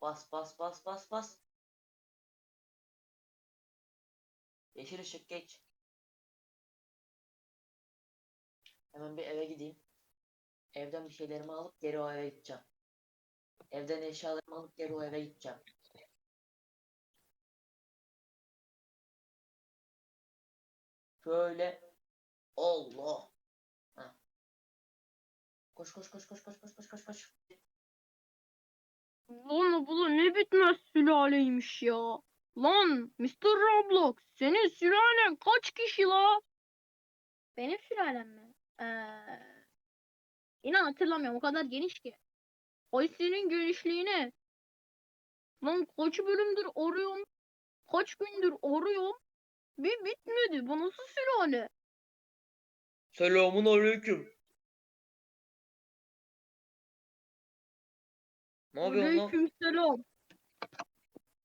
Bas bas bas bas bas. Yeşil ışık geç. Hemen bir eve gideyim. Evden bir şeylerimi alıp geri o eve gideceğim. Evden eşyalarımı alıp geri o eve gideceğim. Şöyle. Allah. Koş koş koş koş koş koş koş koş koş. Lan bu ne bitmez sülaleymiş ya. Lan Mr. Roblox senin sülalen kaç kişi la? Benim sülalem mi? Ee, inan hatırlamıyorum o kadar geniş ki. Ay senin genişliğine. Lan kaç bölümdür arıyorum. Kaç gündür arıyorum. Bir bitmedi. Bu nasıl sülale? Selamun aleyküm. Ne yapıyorsun lan? Aleykümselam.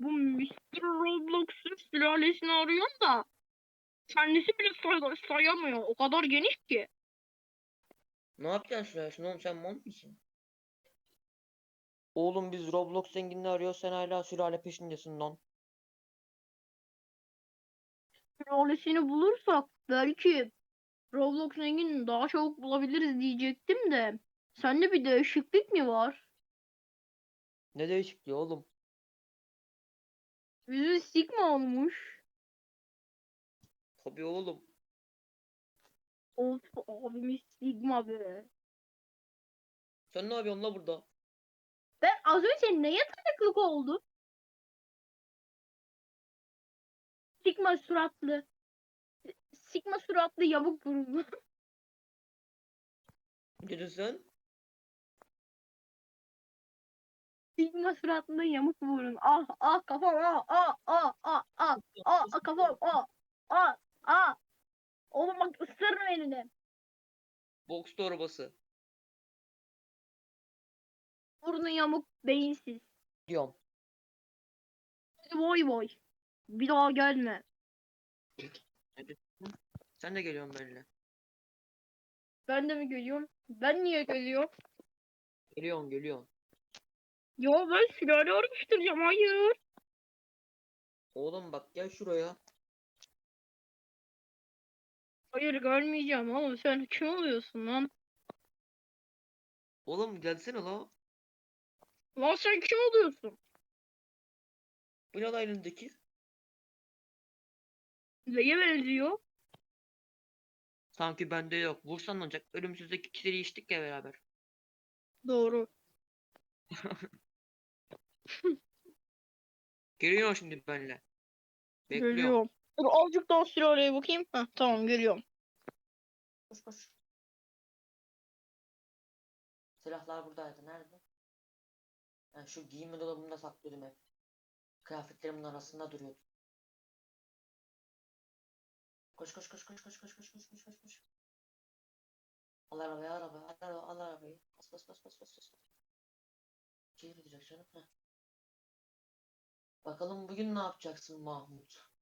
Bu Mr. Roblox'un sülalesini arıyorum da kendisi bile say sayamıyor. O kadar geniş ki. Ne yapacaksın sülalesini oğlum sen mal mısın? Oğlum biz Roblox zenginini arıyoruz sen hala sülale peşindesin lan. Sülalesini bulursak belki Roblox zengini daha çabuk bulabiliriz diyecektim de. Sende bir değişiklik mi var? Ne değişikliği oğlum? Yüzü sigma olmuş. Tabii oğlum. Of abimiz sigma be. Sen ne yapıyorsun la burada? Ben az önce neye tanıklık oldu? Sigma suratlı. Sigma suratlı yamuk burunlu. Ne Sigma suratlı yamuk burun. Ah ah kafam ah ah ah ah ah ah ah kafam ah ah ah. Oğlum bak ısırırım elini. Boks torbası. Burnu yamuk beyinsiz. Diyorum. Boy boy. Bir daha gelme. Sen de geliyorsun benimle. Ben de mi geliyorum? Ben niye geliyorum? Geliyorsun geliyorsun. Ya ben sülale araştıracağım hayır. Oğlum bak gel şuraya. Hayır görmeyeceğim oğlum sen kim oluyorsun lan? Oğlum gelsene la. Lan sen kim oluyorsun? Bu ne la elindeki? Neye benziyor? Sanki bende yok. Vursan olacak? Ölümsüzlük ikisini içtik ya beraber. Doğru. Geliyor şimdi benimle. Bekliyorum. Dur azıcık daha sülaleye bakayım. Heh, tamam geliyorum. Koş koş. Silahlar buradaydı. Nerede? Ben şu giyinme dolabımda saklıyordum hep. Kıyafetlerimin arasında duruyordu. Koş koş koş koş koş koş koş koş koş koş koş. Al arabayı al arabayı al arabayı al arabayı. Bas bas bas bas bas bas. İçeri gidecek canım. Heh. Bakalım bugün ne yapacaksın Mahmut?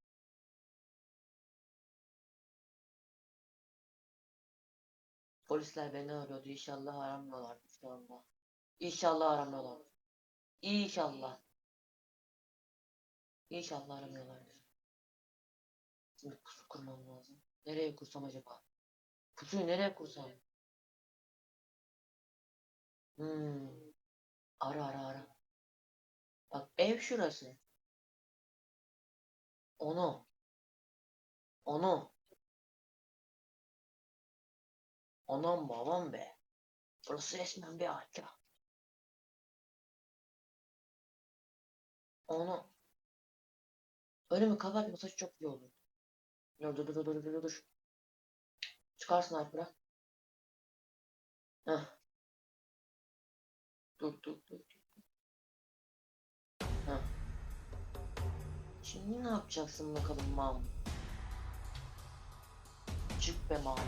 Polisler beni arıyordu. İnşallah aramıyorlardı şu anda. İnşallah aramıyorlar. İnşallah. İnşallah aramıyorlardır. Şimdi pusu kurmam lazım. Nereye kursam acaba? Pusuyu nereye kursam? Hmm. Ara ara ara. Bak ev şurası. Onu. Onu. Anam babam be. Burası resmen bir harika. Onu. Önümü kapatmasa çok iyi olur. Dur dur dur dur dur dur. Çıkarsın bırak. Heh. Dur dur dur. dur. Heh. Şimdi ne yapacaksın bakalım Mahmut? Çık be Mahmut.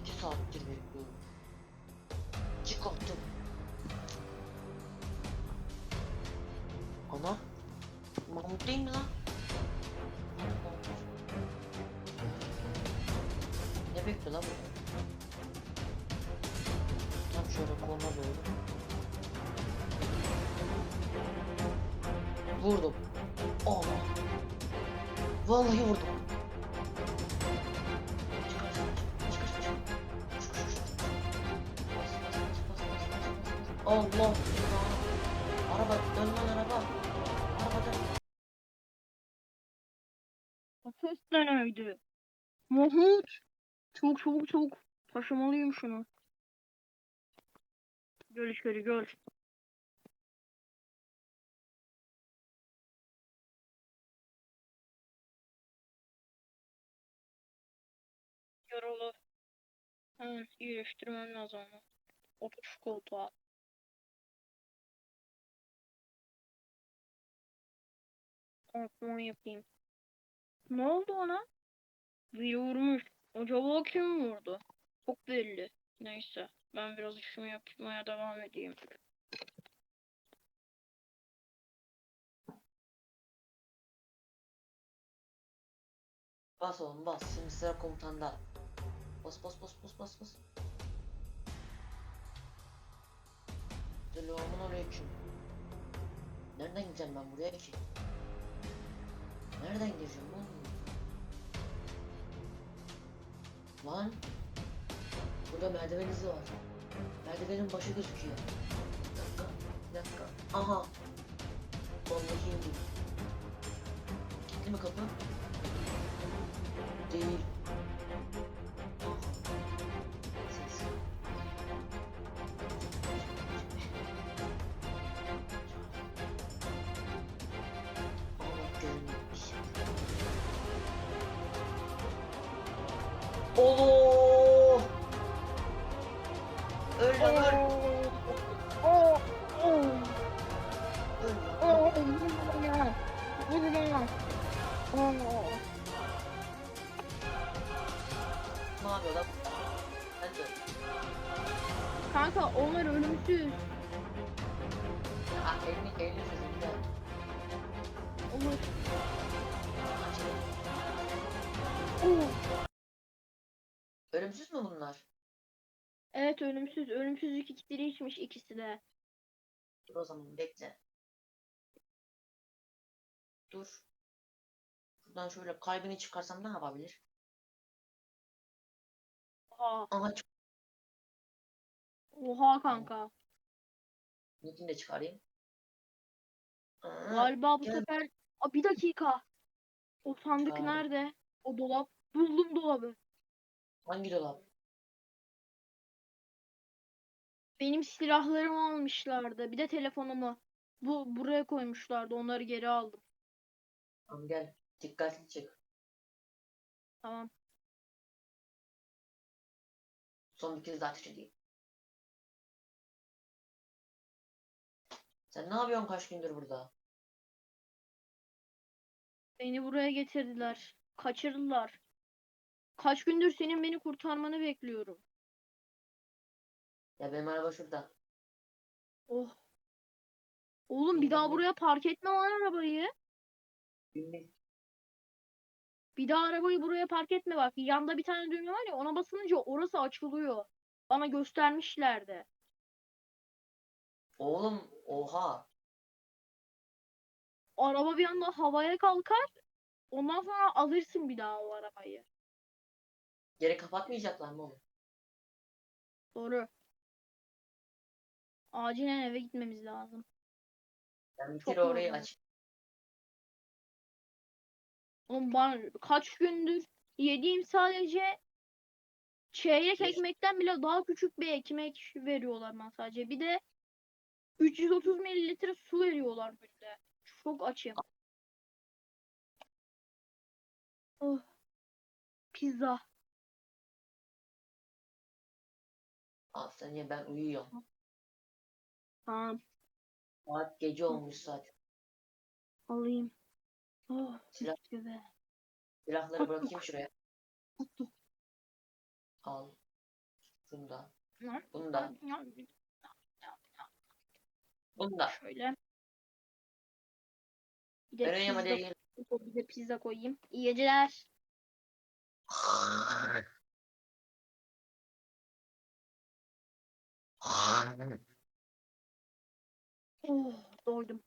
İki saattir bekliyorum. Çık artık. Ana. Mahmut değil mi lan? Ne bekliyor lan bu? Tam şöyle koluna doğru. Vurdum. Allah. Vallahi vurdum. Bas, bas. Allah. Araba dön lan araba. Araba dön. O ses de neydi? Mahmut. Çok çabuk çabuk. Taşımalıyım şunu. Gel içeri gel. Yaralı. Hemen iyileştirmem lazım onu. Otur şu koltuğa. Kontrol yapayım. Ne oldu ona? Vurmuş. Acaba kim vurdu? Çok belli. Neyse. Ben biraz işimi yapmaya devam edeyim. Bas oğlum bas. Şimdi sıra komutanda. Bas bas bas bas bas bas. Selamun aleyküm. Nereden gideceğim ben buraya ki? Nereden gireceğim oğlum? Lan. Burada merdiven izi var. Merdivenin başı gözüküyor. Bir dakika. Aha. Vallahi indim. Gitti mi kapı? Değil. Ses. Allah Kanka onlar ölümsüz. Elini elini. Olur. Açalım. Oh. Ölümsüz mü bunlar? Evet ölümsüz. Ölümsüzlük iksiri içmiş ikisi de. Dur o zaman bekle. Dur. Şuradan şöyle kalbini çıkarsam ne yapabilir? Oha. Aha. Oha kanka. Nickini de çıkarayım. Aa, Galiba bu gel. sefer... Aa, bir dakika. O sandık Çağırdım. nerede? O dolap. Buldum dolabı. hangi dolap? Benim silahlarımı almışlardı. Bir de telefonumu. Bu buraya koymuşlardı. Onları geri aldım. Tamam gel. Dikkatli çık. Tamam. Son bir kez daha ateş edeyim. Sen ne yapıyorsun kaç gündür burada? Beni buraya getirdiler. Kaçırdılar. Kaç gündür senin beni kurtarmanı bekliyorum. Ya benim araba şurada. Oh. Oğlum bir daha buraya park etme lan arabayı. Bilmiyorum. Bir daha arabayı buraya park etme bak. Yanda bir tane düğme var ya ona basınca orası açılıyor. Bana göstermişlerdi. Oğlum oha. Araba bir anda havaya kalkar. Ondan sonra alırsın bir daha o arabayı. Geri kapatmayacaklar mı oğlum? Doğru. Acilen eve gitmemiz lazım. Ben bir Çok kere orayı aç. Oğlum ben kaç gündür yediğim sadece çeyrek ekmekten bile daha küçük bir ekmek veriyorlar bana sadece. Bir de 330 mililitre su veriyorlar günde. Çok açım. Oh. Pizza. Al sen ye ben uyuyorum. Tamam. Saat gece olmuş zaten. Alayım. Oh. Silah. gibi. Silahları bırakayım şuraya. Al. Şunu da. Ne? Bunu da. Bunu da. Şöyle. Bir de pizza, gel. bir de pizza koyayım. İyi geceler. Oh, doydum.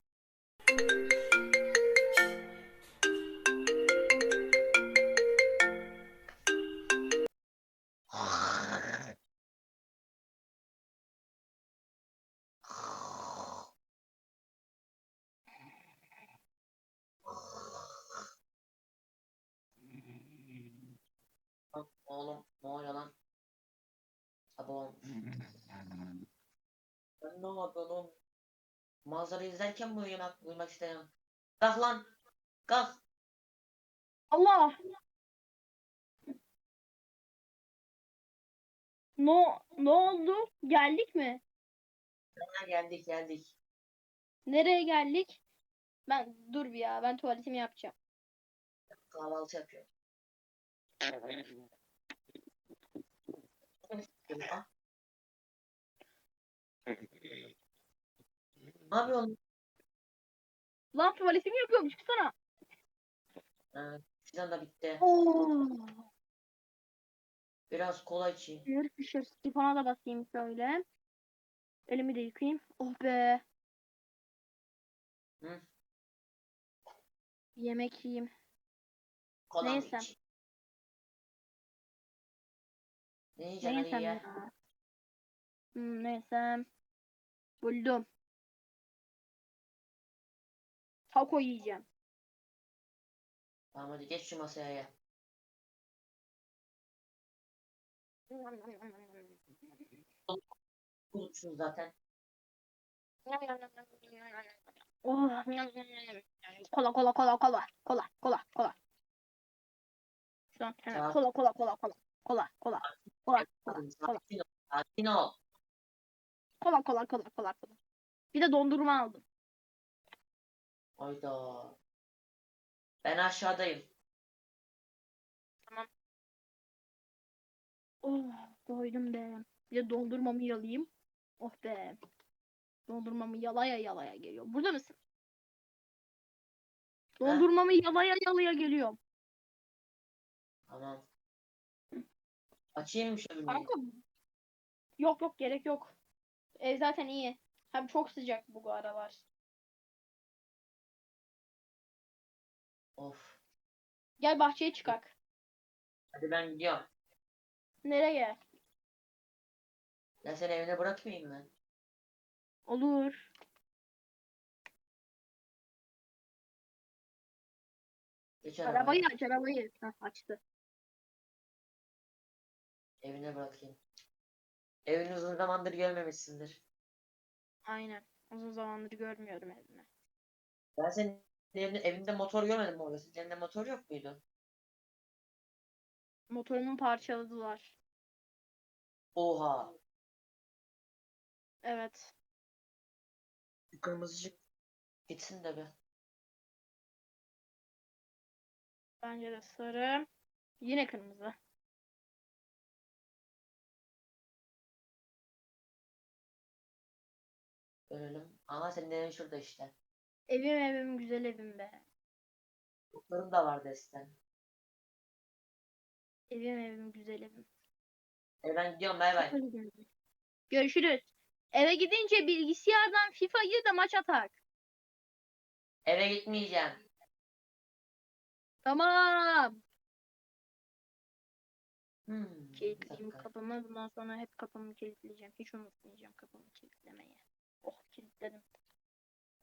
Ben ne yapıyorum oğlum? Manzara izlerken mi uyumak, uyumak istemiyorum? Kalk lan. Kalk. Allah! No, ne oldu? Geldik mi? Ha, geldik geldik. Nereye geldik? Ben dur bir ya. Ben tuvaletimi yapacağım. Kahvaltı yapıyorum. Ne yapıyorsun? Lan tuvaletimi yapıyorum. Çıksana. Ha, Sizden de bitti. Oo. Biraz kola içeyim. Şır şır. Sifona da basayım şöyle. Elimi de yıkayayım. Oh be. Hı? Yemek yiyeyim. Kola mı Neyse. içeyim? Ne Ne yiyeceksin yesem Ali ya? ya? Hmm, neyse. Buldum. Taco yiyeceğim. Tamam hadi geç şu masaya ya. Unutmuşsun zaten. Oh. Kola kola kola kola kola kola kola. Şu an kola kola kola kola kola kola kola kola Kadın, kola Sakin ol. Sakin ol. kola kola kola kola kola. Bir de dondurma aldım. Hayda. Ben aşağıdayım. Oh doydum be. Bir de dondurmamı yalayayım. Oh be. Dondurmamı yalaya yalaya geliyor. Burada mısın? Dondurmamı yalaya yalaya geliyorum. Tamam. Açayım mı şöyle? Kanka. Yok yok gerek yok. Ev zaten iyi. Hem çok sıcak bu aralar. Of. Gel bahçeye çıkak. Hadi ben gidiyorum. Nereye? Ben seni evine bırakmayayım mı? Olur. Geç Arabayı arabaya. aç arabayı. Heh, açtı. Evine bırakayım. Evini uzun zamandır görmemişsindir. Aynen. Uzun zamandır görmüyorum evimi. Ben senin evinde, evinde motor görmedim orada. Senin evinde motor yok muydu? Motorumu parçaladılar. Oha. Evet. Kırmızıcık gitsin de be. Bence de sarı. Yine kırmızı. Görelim. Ama senin evin şurada işte. Evim evim güzel evim be. Motorun da var desten. Evim evim güzel evim. E ben gidiyorum bay bay. Görüşürüz. Eve gidince bilgisayardan FIFA gir de maç atak. Eve gitmeyeceğim. Tamam. Hmm, Kilitleyeyim dakika. kapımı. Bundan sonra hep kapımı kilitleyeceğim. Hiç unutmayacağım kapımı kilitlemeyi. Oh kilitledim.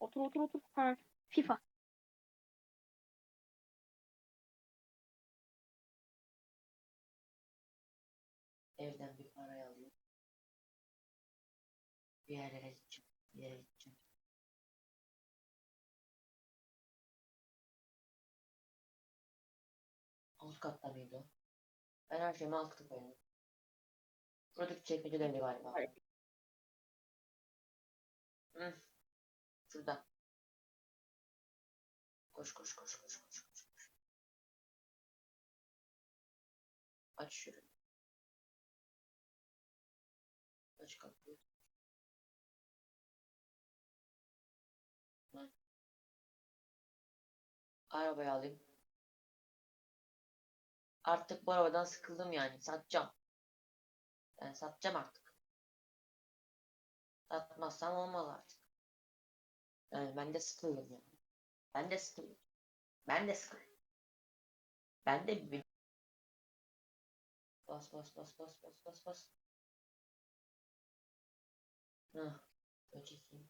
Otur otur otur. Ha. FIFA. Evden bir parayı alayım. Bir yerlere gideceğim. Bir yere gideceğim. Alt katta mıydı? Ben her şeyimi alt kata koydum. Buradaki çekmecelerinde galiba. Hı. Şurada. Koş koş koş koş koş koş. koş. Aç şunu. Aç kapıyı. Hı. Arabayı alayım. Artık bu arabadan sıkıldım yani. Satacağım. Ben satacağım artık. Satmazsam olmaz artık. Yani ben de sıkıldım yani. Ben de sıkıldım. Ben de sıkıldım. Ben de bir... Bas bas bas bas bas bas bas. Çekeyim.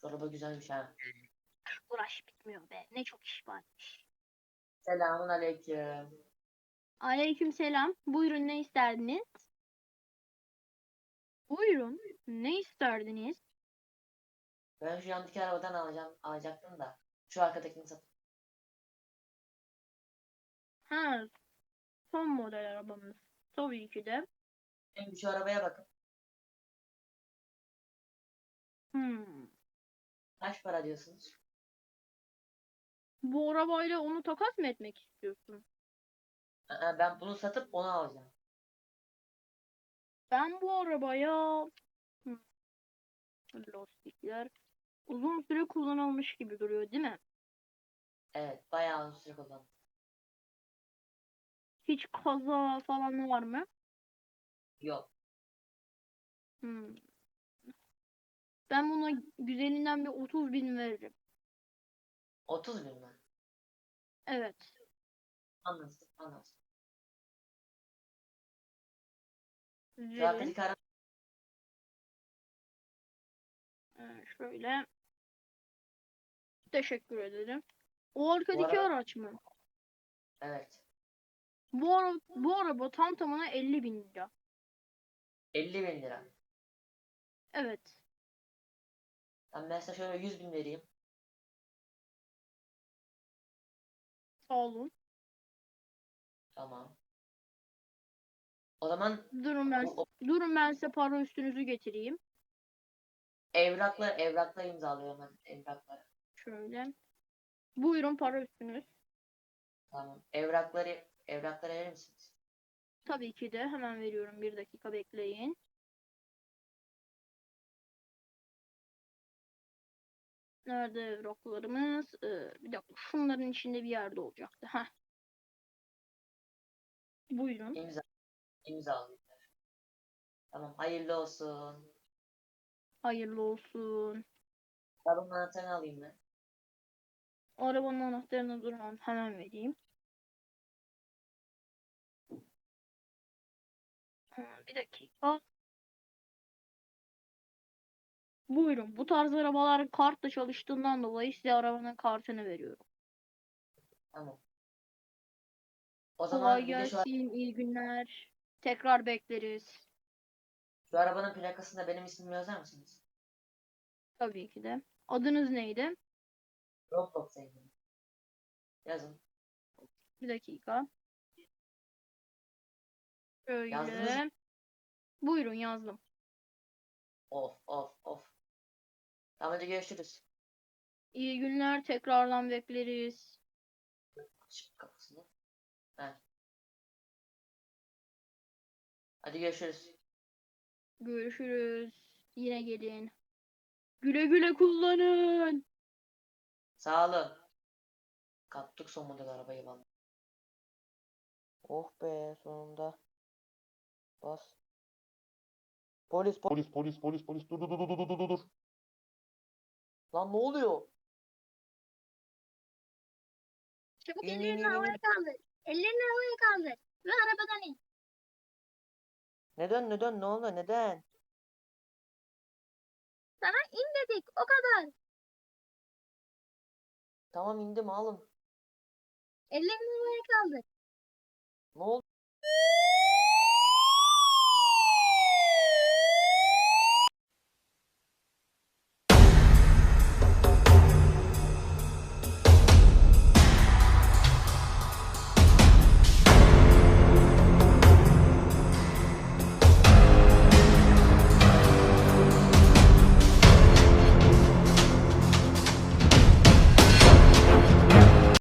Şu araba güzelmiş ha. Uğraş bitmiyor be. Ne çok iş varmış. Selamun aleyküm. Aleyküm selam. Buyurun ne isterdiniz? Buyurun. Ne isterdiniz? Ben şu yandaki arabadan alacağım, alacaktım da. Şu arkadakini sat. Ha, son model arabamız. Tabii ki de. Şimdi şu arabaya bakın. Hmm. Kaç para diyorsunuz? Bu arabayla onu takas mı etmek istiyorsun? Aa, Ben bunu satıp onu alacağım. Ben bu arabaya. Lastikler uzun süre kullanılmış gibi duruyor değil mi? Evet, bayağı uzun süre kullandım. Hiç kaza falan var mı? Yok. Hmm. Ben buna güzelinden bir 30 bin veririm. 30 bin mi? Evet. Anlaştık, anlaştık. Şu Verin. Ee, şöyle. Teşekkür ederim. O arkadaki araba- araç mı? evet. Bu, ara bu araba tam tamına 50 bin lira. 50 bin lira. Evet. Ben mesela şöyle 100 bin vereyim. Sağ olun. Tamam. O zaman Durun ben, o, o durun ben size para üstünüzü getireyim. Evraklar evraklar imzalıyorum ben evrakları. Şöyle. Buyurun para üstünüz. Tamam. Evrakları evrakları verir misiniz? Tabii ki de hemen veriyorum. Bir dakika bekleyin. Nerede evraklarımız? Ee, bir dakika. Şunların içinde bir yerde olacaktı. Heh. Buyurun. İmza imzalayacaklar. Tamam. Hayırlı olsun. Hayırlı olsun. Arabanın anahtarını alayım ben. Arabanın anahtarını durun hemen vereyim. Bir dakika. Buyurun. Bu tarz arabalar kartla çalıştığından dolayı size arabanın kartını veriyorum. Tamam. O zaman Kolay şu, gelsin. iyi günler. Tekrar bekleriz. Şu arabanın plakasında benim ismimi yazar mısınız? Tabii ki de. Adınız neydi? Roblox sevgilim. Yazın. Bir dakika. Yazdınız Şöyle. Buyurun yazdım. Of of of. Tamam hadi görüşürüz. İyi günler. Tekrardan bekleriz. Açık kapısını. Heh. Hadi görüşürüz. Görüşürüz. Yine gelin. Güle güle kullanın. Sağ olun. Kaptık son model arabayı valla. Oh be sonunda. Bas. Polis polis Polis polis polis polis dur dur dur dur dur dur dur. lan ne oluyor? Çabuk İn, in, ellerini in, in, havaya kaldır. Ellerini havaya kaldır. Ve arabadan in. Neden neden ne oldu neden? Sana in dedik. O kadar. Tamam indim alın. Ellerini havaya kaldır. Ne oldu?